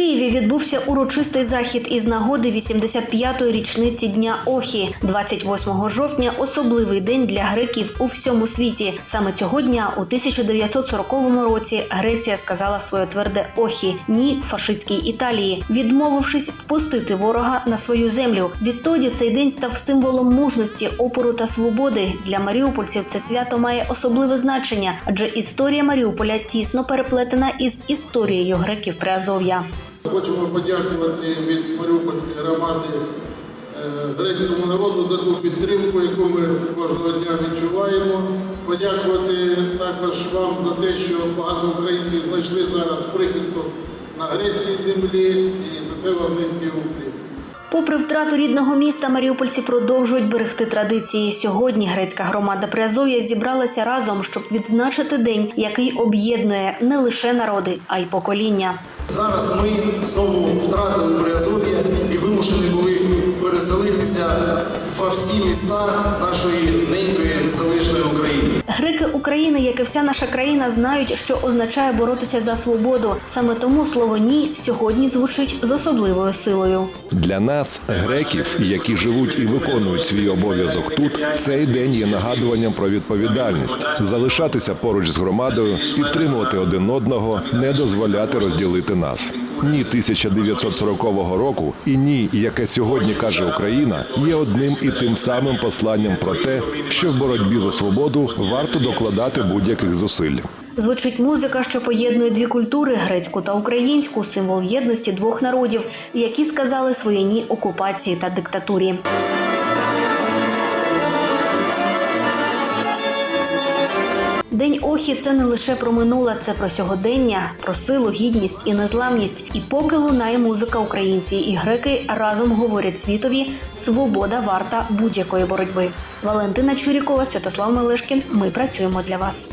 Києві відбувся урочистий захід із нагоди 85-ї річниці Дня Охі. 28 жовтня особливий день для греків у всьому світі. Саме цього дня, у 1940 році, Греція сказала своє тверде Охі ні фашистській Італії, відмовившись впустити ворога на свою землю. Відтоді цей день став символом мужності, опору та свободи. Для маріупольців це свято має особливе значення, адже історія Маріуполя тісно переплетена із історією греків Приазов'я. Хочемо подякувати від Маріупольської громади е, грецькому народу за ту підтримку, яку ми кожного дня відчуваємо. Подякувати також вам за те, що багато українців знайшли зараз прихисток на грецькій землі, і за це вам низький уклін. Попри втрату рідного міста, маріупольці продовжують берегти традиції. Сьогодні грецька громада Приазов'я зібралася разом, щоб відзначити день, який об'єднує не лише народи, а й покоління. Зараз ми знову втратили Приазов'я і вимушені були переселитися во всі міста нашої ненької незалежної України. Греки України, як і вся наша країна, знають, що означає боротися за свободу. Саме тому слово ні сьогодні звучить з особливою силою. Для нас, греків, які живуть і виконують свій обов'язок тут, цей день є нагадуванням про відповідальність, залишатися поруч з громадою, підтримувати один одного, не дозволяти розділити нас. Ні 1940 року і ні, яке сьогодні каже Україна, є одним і тим самим посланням про те, що в боротьбі за свободу варто докладати будь-яких зусиль. Звучить музика, що поєднує дві культури грецьку та українську, символ єдності двох народів, які сказали своє ні окупації та диктатурі. День Охі це не лише про минуле, це про сьогодення, про силу, гідність і незламність. І поки лунає музика, українці і греки разом говорять світові свобода варта будь-якої боротьби. Валентина Чурікова, Святослав Мелешкін. Ми працюємо для вас.